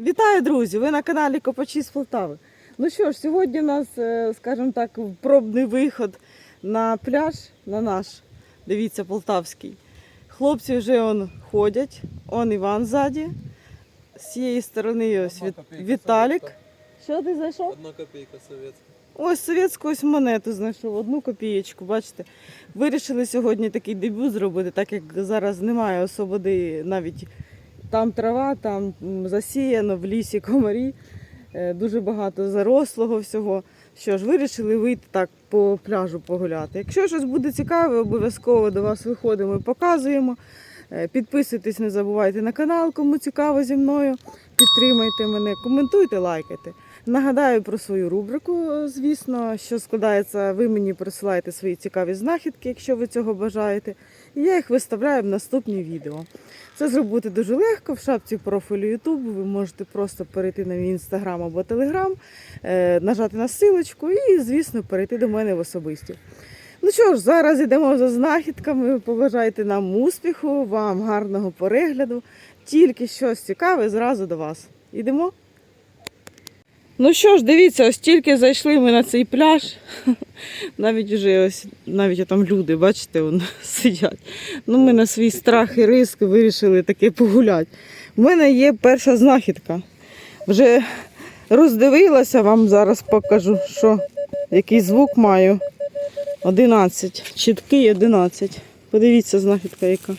Вітаю, друзі! Ви на каналі Копачі з Полтави. Ну що ж, сьогодні у нас, е, скажімо так, пробний виход на пляж, на наш, дивіться, полтавський. Хлопці вже он ходять, он Іван ззаді. З цієї сторони ось Віт... Віталік. совєтська. Що ти знайшов? Одна копійка совєтська. Ось совєтську ось монету знайшов, одну копієчку, бачите. Вирішили сьогодні такий дебют зробити, так як зараз немає осободи, навіть там трава, там засіяно, в лісі комарі, е, дуже багато зарослого всього. Що ж, вирішили вийти так по пляжу погуляти. Якщо щось буде цікаве, обов'язково до вас виходимо і показуємо. Е, Підписуйтесь, не забувайте на канал, кому цікаво зі мною. Підтримайте мене, коментуйте, лайкайте. Нагадаю про свою рубрику, е, звісно, що складається, ви мені присилаєте свої цікаві знахідки, якщо ви цього бажаєте. І я їх виставляю в наступні відео. Це зробити дуже легко. В шапці профілю YouTube ви можете просто перейти на мій інстаграм або телеграм, нажати на силочку і, звісно, перейти до мене в особисті. Ну що ж, зараз йдемо за знахідками. Побажайте нам успіху, вам гарного перегляду. Тільки щось цікаве зразу до вас. Ідемо? Ну що ж, дивіться, ось тільки зайшли ми на цей пляж. Навіть вже ось, навіть там люди, бачите, вон, сидять. Ну, ми на свій страх і риск вирішили таки погуляти. У мене є перша знахідка. Вже роздивилася, вам зараз покажу, що який звук маю. 11. Чіткий 11. Подивіться, знахідка яка.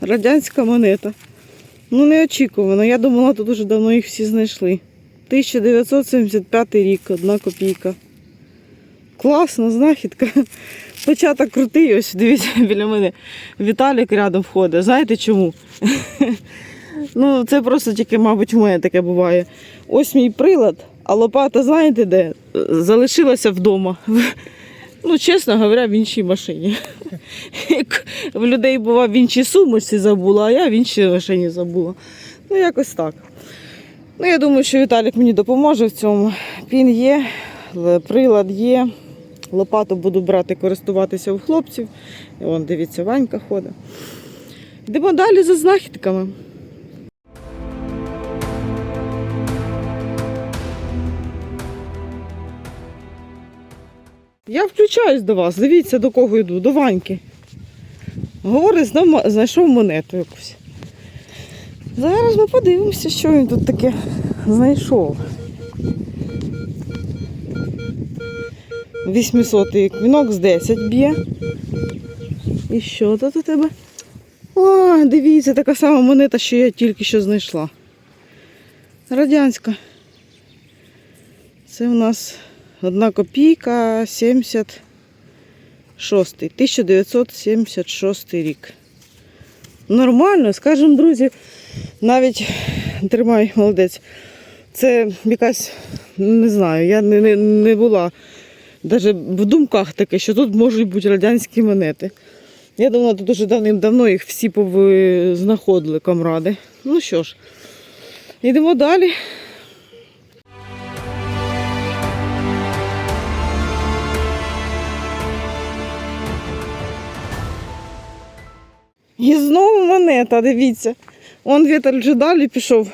Радянська монета. Ну, неочікувано. Я думала, тут уже давно їх всі знайшли. 1975 рік, одна копійка. Класна знахідка. Початок крутий, ось дивіться біля мене. Віталік рядом входить. Знаєте чому? Ну, це просто тільки, мабуть, у мене таке буває. Ось мій прилад, а лопата, знаєте де? Залишилася вдома. Ну, чесно говоря, в іншій машині. В людей бува в іншій сумочці забула, а я в іншій машині забула. Ну, якось так. Ну, я думаю, що Віталік мені допоможе в цьому. Пін є, прилад є. Лопату буду брати, користуватися у хлопців. І Вон, дивіться, Ванька ходить. Йдемо далі за знахідками. Я включаюсь до вас. Дивіться, до кого йду, до Ваньки. Говорить, знайшов монету якусь. Зараз ми подивимося, що він тут таке знайшов. 800-й квінок з 10 б'є. І що тут у тебе? О, дивіться, така сама монета, що я тільки що знайшла. Радянська. Це у нас одна копійка 76. 1976 рік. Нормально, скажімо, друзі, навіть тримай, молодець. Це якась, не знаю, я не, не, не була навіть в думках таке, що тут можуть бути радянські монети. Я думала, тут дуже давним-давно їх всі знаходили камради. Ну що ж, йдемо далі. І знову монета, дивіться. Он вітер вже далі пішов.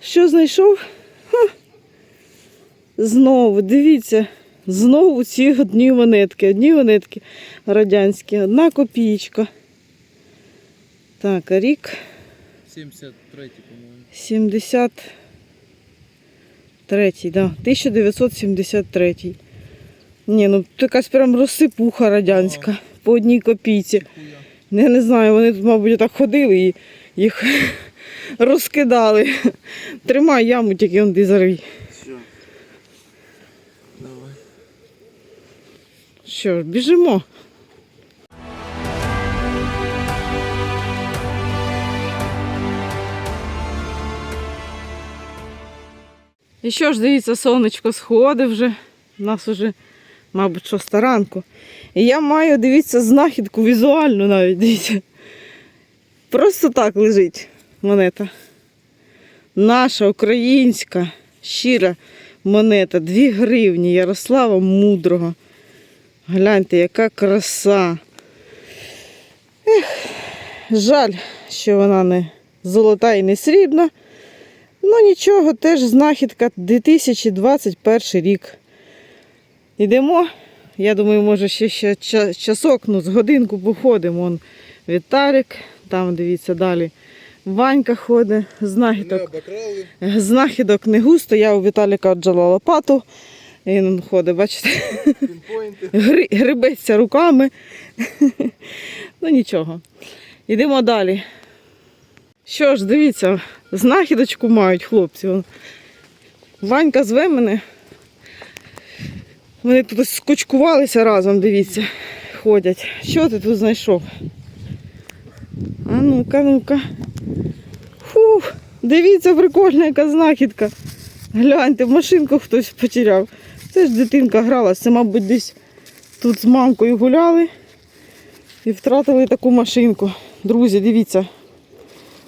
Що знайшов? Ха. Знову, дивіться, знову ці одні монетки. Одні монетки радянські, одна копійка. Так, а рік 73, по-моєму. 73, да, 1973. Ні, ну якась прям розсипуха радянська по одній копійці. Я не знаю, вони тут, мабуть, так ходили і їх розкидали. Тримай яму, тільки он. Давай. Що ж, біжимо. І що ж, дивіться, сонечко сходить вже. У нас вже, мабуть, шоста ранку. І я маю, дивіться, знахідку візуальну навіть, дивіться. Просто так лежить монета. Наша українська щира монета. 2 гривні Ярослава Мудрого. Гляньте, яка краса. Ех, жаль, що вона не золота і не срібна. Ну нічого, теж знахідка 2021 рік. Йдемо. Я думаю, може ще, ще часок, ну, з годинку походимо. Вон Віталік, там дивіться далі. Ванька ходить, знахідок. обокрали. Знахідок не густо, я у Віталіка отжала лопату. І Він ходить, бачите, гри, грибеться руками. ну нічого. Йдемо далі. Що ж, дивіться, знахідочку мають хлопці. Ванька зве мене. Вони тут ось скучкувалися разом, дивіться, ходять. Що ти тут знайшов? А ну-ка, ну-ка. Фух, дивіться, прикольна яка знахідка. Гляньте, машинку хтось потеряв. Це ж дитинка гралася, мабуть, десь тут з мамкою гуляли і втратили таку машинку. Друзі, дивіться.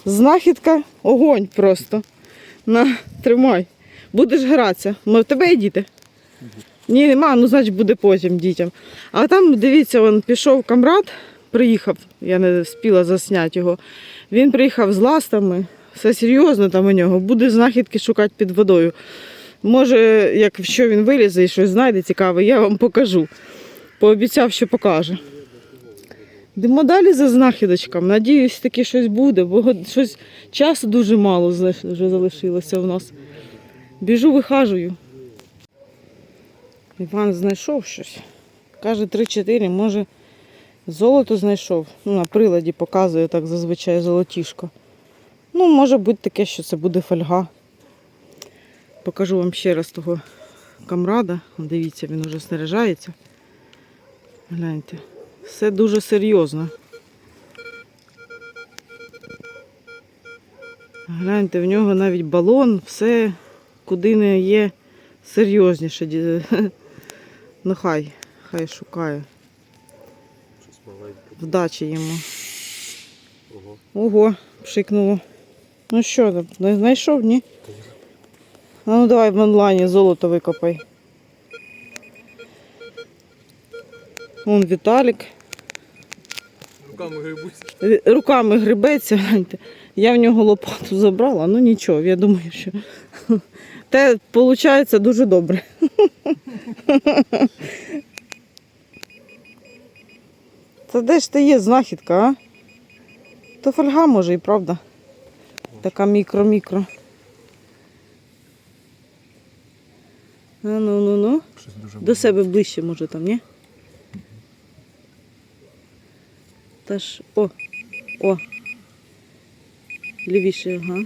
Знахідка, огонь просто. На, тримай. Будеш гратися. Ну, в тебе є діти? Ні, нема, ну значить буде потім дітям. А там, дивіться, він пішов камрад, приїхав, я не встигла засняти його. Він приїхав з ластами, все серйозно там у нього, буде знахідки шукати під водою. Може, якщо він вилізе і щось знайде цікаве, я вам покажу. Пообіцяв, що покаже. Йдемо далі за знахідочками. Надіюсь, таки щось буде, бо щось часу дуже мало вже залишилося в нас. Біжу, вихажую. Іван знайшов щось. Каже 3-4, може золото знайшов. Ну, на приладі показує так зазвичай золотішко. Ну, може бути таке, що це буде фольга. Покажу вам ще раз того камрада. Дивіться, він вже снаряжається. Гляньте. Все дуже серйозно. Гляньте, в нього навіть балон, все, куди не є серйозніше. Ну хай, хай шукає. Вдачі йому. Ого. Ого, пшикнуло. Ну що не знайшов, ні? А ну давай в онлайні золото викопай. Вон Віталік. Руками грибусь. Руками грибеться. Я в нього лопату забрала, ну нічого, я думаю, що те виходить дуже добре. Та де ж ти є знахідка, а? То фольга може і правда. Така мікро-мікро. Ну ну ну. До себе ближче, може там, ні? Та ж. О! О! Лівіше, ага.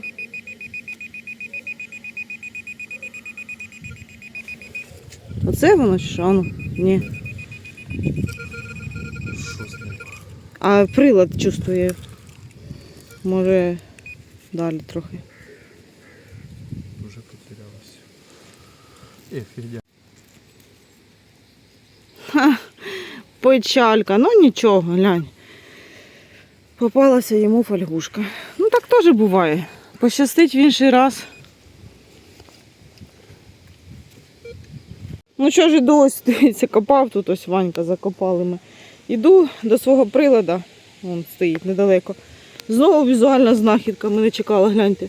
Оце воно що? Ну, ні. А прилад чувствує. Може далі трохи. Вже потерялося. Е, фігня. Печалька, ну нічого, глянь. Попалася йому фольгушка. Ну так теж буває. Пощастить в інший раз. Ну що ж іду ось, дивіться, копав тут ось Ванька закопали ми. Іду до свого прилада, він стоїть недалеко. Знову візуальна знахідка, ми не чекали, гляньте.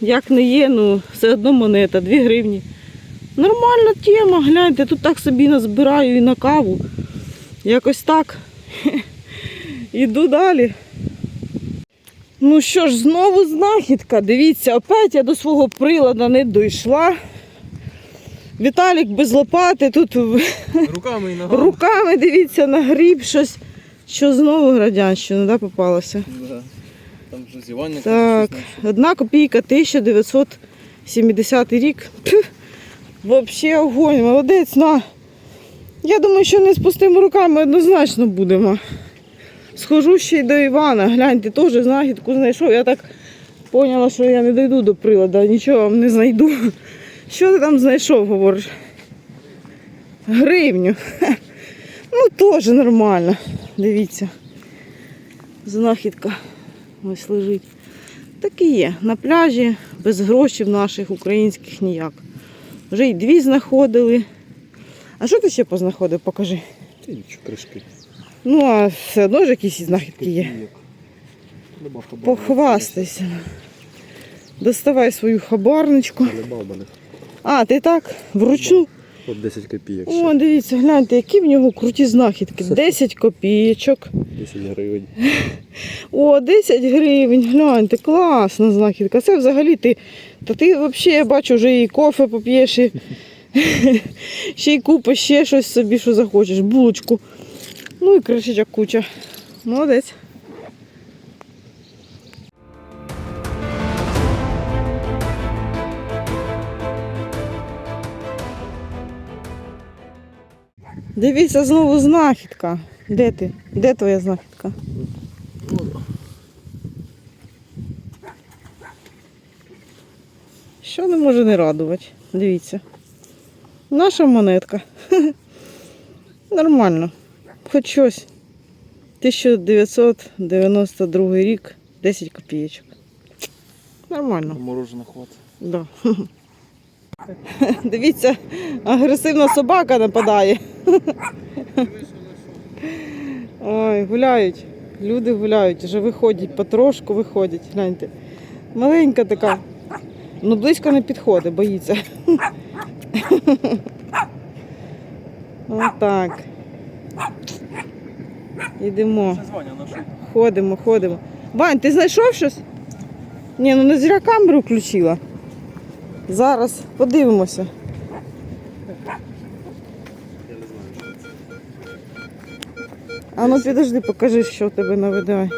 Як не є, ну все одно монета, 2 гривні. Нормальна тема, гляньте, тут так собі назбираю і на каву. Якось так. Іду далі. Ну що ж, знову знахідка. Дивіться, опять я до свого прилада не дійшла. Віталік без лопати, тут Руками і ногами. руками дивіться на гріб щось. Що знову градянщина, да, попалося? Да. Там вже зівання. Так, одна копійка 1970 рік. Вообще огонь, молодець, на. Я думаю, що не з пустими руками однозначно будемо. Схожу ще й до Івана, гляньте, теж знахідку знайшов. Я так поняла, що я не дійду до прилада, нічого вам не знайду. Що ти там знайшов, говориш? Гривню. Ну, теж нормально. Дивіться. Знахідка. Ось лежить. Так і є. На пляжі без грошей наших українських ніяк. Вже й дві знаходили. А що ти ще познаходив? Покажи. Ти нічого, кришки. Ну, а все одно ж якісь знахідки є. Похвастайся. Доставай свою хабарничку. А, ти так? Вручну? От 10 копійок О, дивіться, гляньте, які в нього круті знахідки. 10 копійочок. 10 гривень. О, 10 гривень, гляньте, класна знахідка. Це взагалі ти. Та ти взагалі, я бачу, вже і кофе поп'єш, і ще й купиш ще щось собі, що захочеш, булочку. Ну і кришечок куча. Молодець. Дивіться, знову знахідка. Де ти? Де твоя знахідка? Що не може не радувати? Дивіться. Наша монетка. Нормально. Хоч щось. 1992 рік, 10 копійочок. Нормально. Мороженого хват. Да. Дивіться, агресивна собака нападає. Ой, гуляють. Люди гуляють, вже виходять, потрошку виходять. Гляньте. Маленька така. Ну близько не підходить, боїться. Отак. Йдемо. Ходимо, ходимо. Вань, ти знайшов щось? Ні, ну не зря камеру включила. Зараз подивимося. А ну підожди, покажи, що в тебе наведе.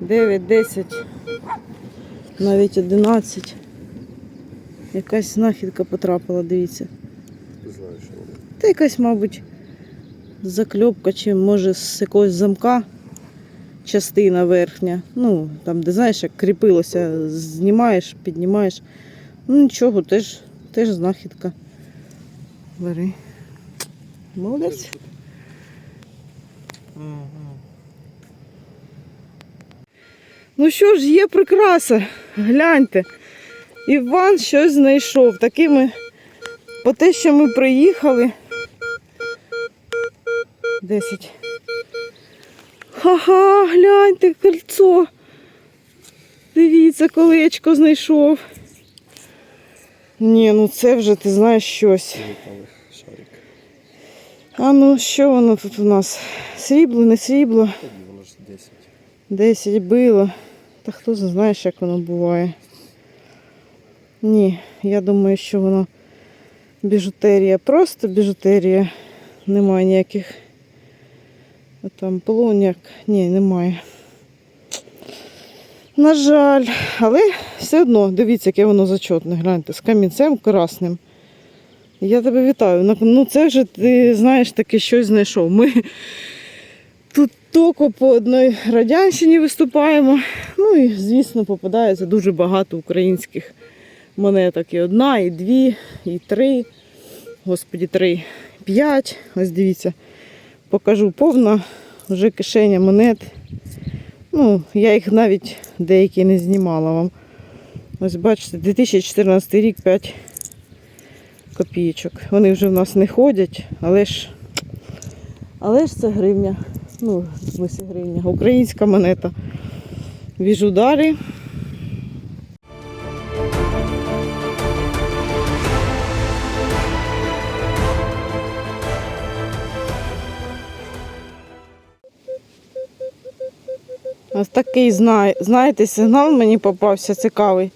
9, 10, навіть 11. Якась знахідка потрапила, дивіться. Та якась, мабуть, закльопка, чи може з якогось замка частина верхня. Ну, там, де знаєш, як кріпилося, знімаєш, піднімаєш. Ну нічого, теж, теж знахідка. Бери. Молодець. Ну що ж, є прикраса. Гляньте. Іван щось знайшов. Такими по те, що ми приїхали. 10. Ха-ха, гляньте кольцо. Дивіться, колечко знайшов. Ні, ну це вже ти знаєш щось. Шарик. А ну що воно тут у нас? Срібло, не срібло. Воно ж 10. 10 било. Та хто знає, як воно буває. Ні, я думаю, що воно біжутерія. Просто біжутерія. Немає ніяких там полоняк. Ні, немає. На жаль, але все одно, дивіться, яке воно зачетне. Гляньте, з камінцем красним. Я тебе вітаю. Ну це вже ти знаєш таке щось знайшов. Ми тут тільки по одній радянщині виступаємо. Ну і, звісно, попадається дуже багато українських монеток. І одна, і дві, і три. Господі, три, п'ять. Ось дивіться, покажу повна вже кишеня монет. Ну, я їх навіть деякі не знімала вам. Ось бачите, 2014 рік 5 копійочок. Вони вже в нас не ходять, але ж, але ж це гривня. Ну, в смысле гривня. Українська монета. Віжу далі. Ось такий знає, знаєте, сигнал мені попався цікавий.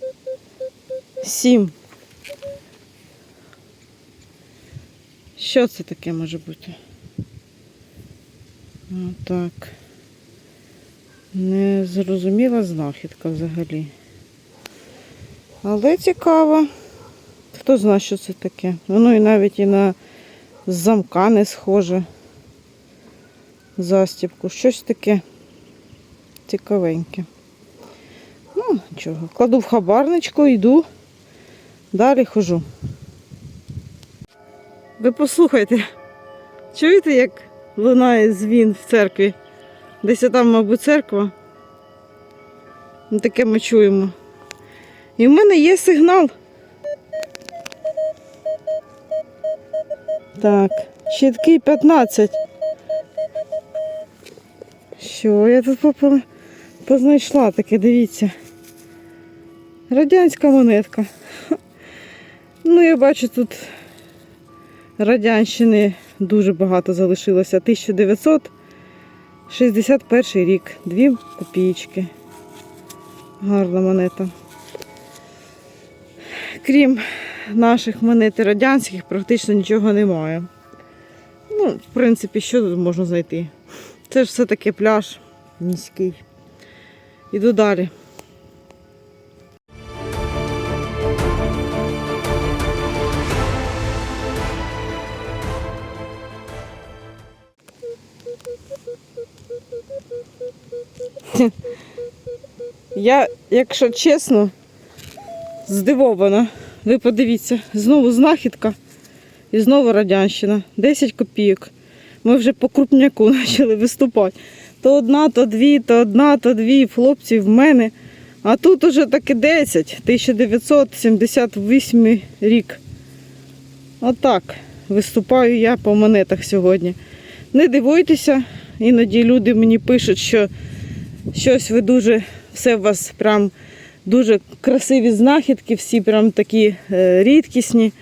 Сім. Що це таке може бути? Так. Не зрозуміла знахідка взагалі. Але цікаво. Хто знає, що це таке? Воно і навіть і на замка не схоже. Застібку. Щось таке цікавеньке. Ну, нічого. Кладу в хабарничку, йду. Далі хожу. Ви послухайте, чуєте, як лунає дзвін в церкві? Десь там, мабуть, церква. Ну, таке ми чуємо. І в мене є сигнал. Так, щитки 15. Що я тут? Познайшла таке, дивіться. Радянська монетка. Ну, я бачу, тут радянщини дуже багато залишилося. 1961 рік. Дві копійки. Гарна монета. Крім наших монет радянських, практично нічого немає. Ну, в принципі, що тут можна знайти? Це ж все-таки пляж міський. Іду далі. Я, якщо чесно, здивована. Ви подивіться, знову знахідка і знову радянщина. 10 копійок. Ми вже по крупняку почали виступати. То одна, то дві, то одна, то дві. Хлопці в мене. А тут уже таки 10, 1978 рік. Отак виступаю я по монетах сьогодні. Не дивуйтеся, іноді люди мені пишуть, що щось ви дуже, все у вас прям дуже красиві знахідки, всі прям такі е, рідкісні.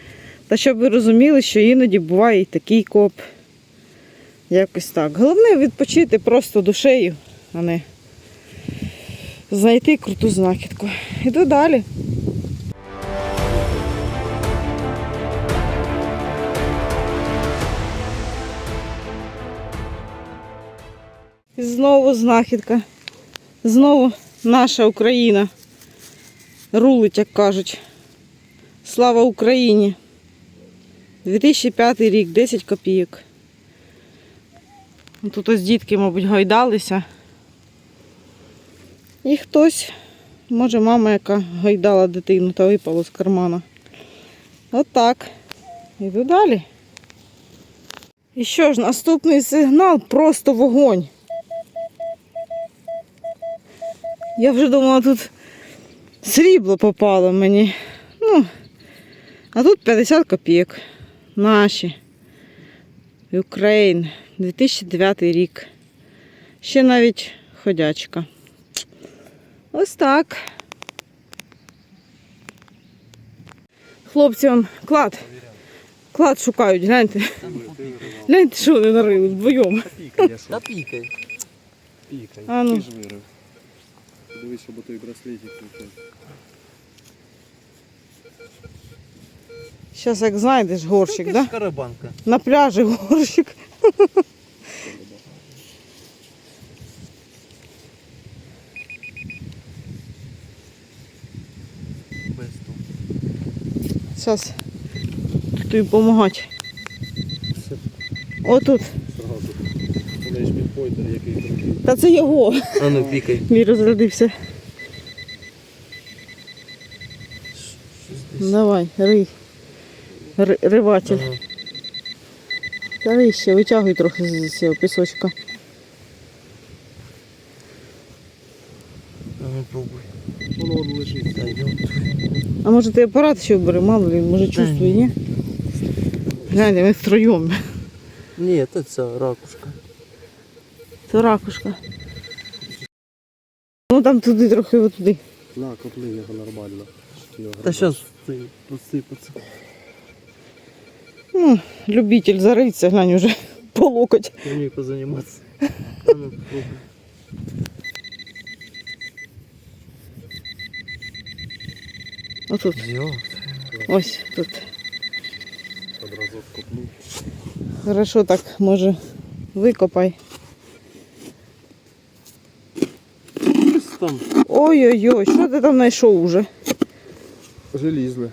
Та щоб ви розуміли, що іноді буває і такий коп. Якось так. Головне відпочити просто душею, а не знайти круту знахідку. Іду далі. Знову знахідка. Знову наша Україна. Рулить, як кажуть. Слава Україні! 2005 рік, 10 копійок. Тут ось дітки, мабуть, гойдалися. І хтось, може мама, яка гойдала дитину та випала з кармана. Отак. Іду далі. І що ж, наступний сигнал просто вогонь. Я вже думала, тут срібло попало мені. Ну, а тут 50 копійок. Наші. Україн. 2009 рік. Ще навіть ходячка. Ось так. Хлопці, он клад. Клад шукають, гляньте. Гляньте, що вони нарили вдвоєм. Та пікай. Пікай. Ну. Ти ж вирив. Дивись, щоб той браслетик не. Зараз як знайдеш горщик, Це да? Карабанка. На пляжі горщик. Зараз тобі допомагати. Отут. Вони який другий. Та це його. А ну пікай. Мій розрядився. Давай, рий. Ри- Риватель. Ага. Та рий ще, витягуй трохи з з цього пісочка. А ну пробуй. Воно он лежить. Та йо. А може ти апарат ще бери, мало ли, може чувствує, ні? Гляньте, ми втроєм. Ні, це ця ракушка. Це ракушка. Ну там туди трохи отуди. На, копли його нормально. Та зараз посипаться. Ну, любитель зариться, глянь уже по локоть. Мені позаніматися. А ну. Отут. Ось тут. Одразу копнув. Хорошо так, може, викопай. Там. Ой-ой-ой, що ти там знайшов уже? Желізне.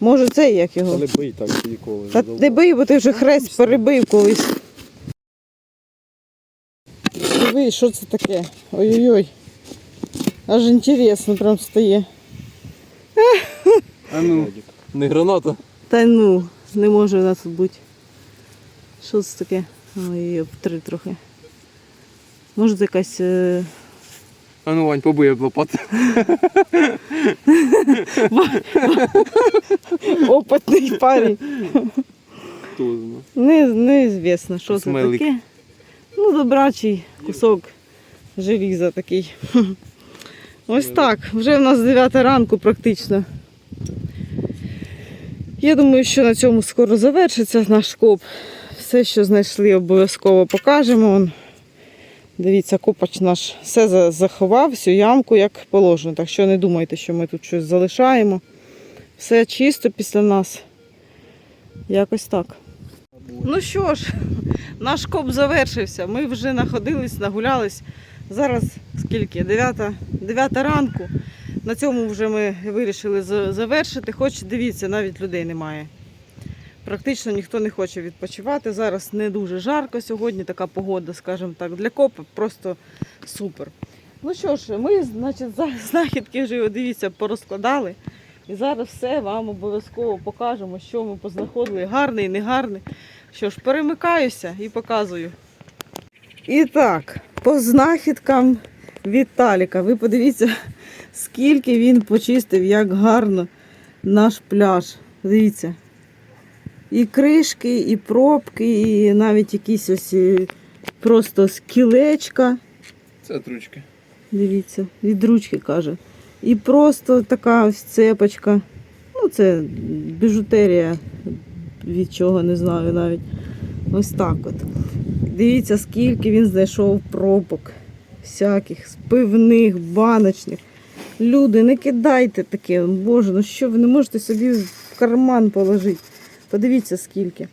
Може це як Та його? не бий так ніколи. Та не бий, бо ти вже хрест перебив колись. Диви, що це таке? Ой-ой-ой. Аж інтересно прям стає. А ну. Не граната. Та ну, не може у нас тут бути. Що це таке? Ой, обтри трохи. Може це якась. А ну Вань, побий об лопати. Опитний парень. Хто знає. Не, неізвісно, що це Смайлик. таке. Ну, добрачий кусок желіза такий. Ось так. Вже в нас 9 ранку практично. Я думаю, що на цьому скоро завершиться наш коп. Все, що знайшли, обов'язково покажемо. Дивіться, копач наш все заховав, всю ямку як положено. Так що не думайте, що ми тут щось залишаємо. Все чисто після нас. Якось так. Ну що ж, наш коп завершився. Ми вже находились, нагулялись. Зараз скільки? 9, 9 ранку. На цьому вже ми вирішили завершити. Хоч дивіться, навіть людей немає. Практично ніхто не хоче відпочивати. Зараз не дуже жарко сьогодні, така погода, скажімо так, для копа просто супер. Ну що ж, ми, значить, знахідки вже дивіться, порозкладали. І зараз все вам обов'язково покажемо, що ми познаходили, гарний, негарний. Що ж, перемикаюся і показую. І так, по знахідкам Віталіка. Ви подивіться, скільки він почистив, як гарно наш пляж. Дивіться. І кришки, і пробки, і навіть якісь ось е, просто скілечка. Це тручки. Дивіться, від ручки каже. І просто така ось цепочка. Ну, це біжутерія, від чого не знаю навіть. Ось так от. Дивіться, скільки він знайшов пробок. Всяких, з пивних, баночних. Люди, не кидайте таке. Боже, ну що ви не можете собі в карман положити. Подивіться скільки.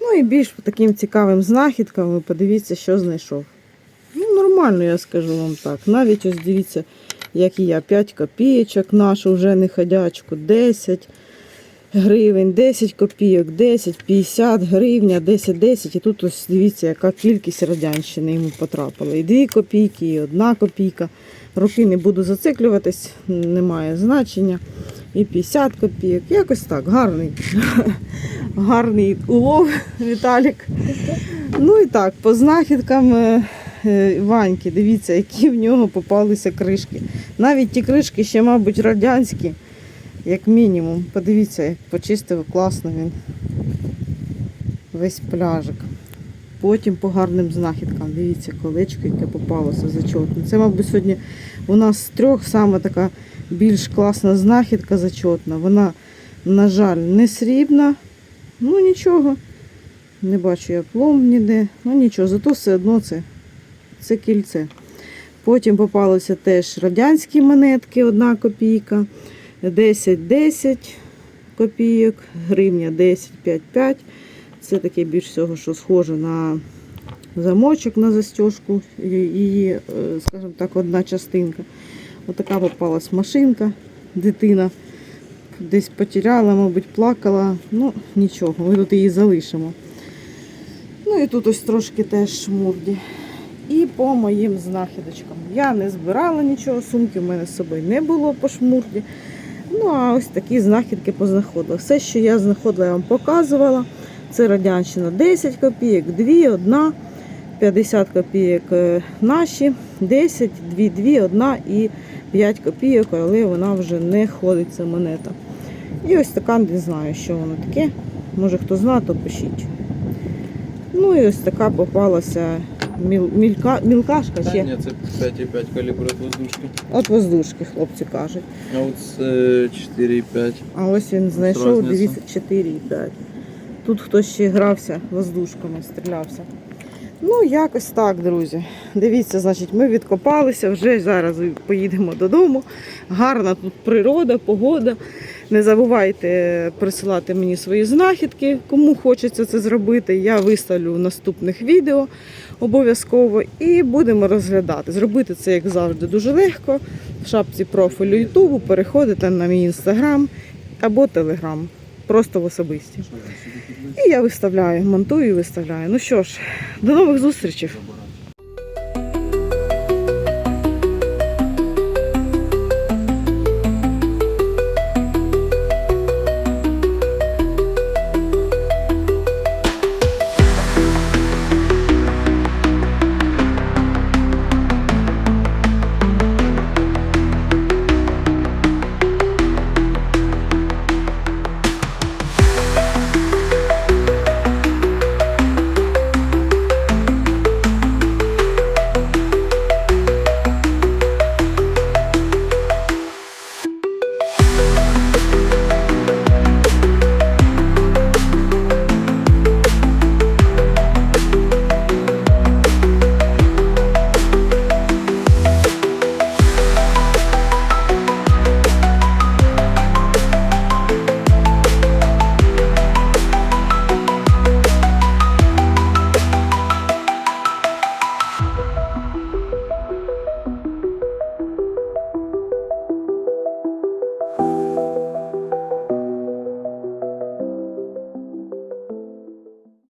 Ну і більш по таким цікавим знахідкам ви подивіться, що знайшов. Ну, нормально, я скажу вам так. Навіть ось дивіться, як і я, 5 копійочок нашу вже не ходячку, 10 гривень, 10 копійок, 10, 50 гривня, 10, 10. І тут ось дивіться, яка кількість радянщини йому потрапила. І 2 копійки, і 1 копійка. Роки не буду зациклюватись, немає значення. І 50 копійок. Якось так, гарний. Гарний улов, Віталік. Ну і так, по знахідкам е, е, Ваньки, дивіться, які в нього попалися кришки. Навіть ті кришки ще, мабуть, радянські, як мінімум. Подивіться, як почистив класно він весь пляжик. Потім по гарним знахідкам. Дивіться, колечко, яке попалося зачотне. Це, мабуть, сьогодні у нас з трьох саме така більш класна знахідка зачотна. Вона, на жаль, не срібна. Ну нічого. Не бачу я пломб ніде. Ну нічого, зато все одно це, це кільце. Потім попалися теж радянські монетки, одна копійка, 10-10 копійок, гривня 10-5-5. Це таке більш всього, що схоже на замочок на застежку. Її, е, скажімо так, одна частинка. Отака попалась машинка, дитина десь потеряла, мабуть, плакала. Ну, нічого, ми тут її залишимо. Ну і тут ось трошки теж шмурді. І по моїм знахідочкам. Я не збирала нічого, сумки в мене з собою не було по шмурді. Ну, а ось такі знахідки познаходила. Все, що я знаходила, я вам показувала. Це радянщина 10 копійок, 2, 1, 50 копійок е, наші, 10, 2, 2, 1 і 5 копійок, але вона вже не ходить, ця монета. І ось така, не знаю, що воно таке. Може хто знає, то пишіть. Ну і ось така попалася міл, мілька, мілкашка Та ні, це 5,5 калібр від воздушки. От воздушки, хлопці кажуть. А от 4,5. А ось він знайшов, дивіться, 4,5. Тут хтось ще грався воздушками, стрілявся. Ну, якось так, друзі. Дивіться, значить, ми відкопалися, вже зараз поїдемо додому. Гарна тут природа, погода. Не забувайте присилати мені свої знахідки, кому хочеться це зробити. Я виставлю в наступних відео обов'язково і будемо розглядати. Зробити це, як завжди, дуже легко. В шапці профілю Ютубу переходите на мій інстаграм або телеграм. Просто в особисті. І я виставляю, монтую і виставляю. Ну що ж, до нових зустрічей.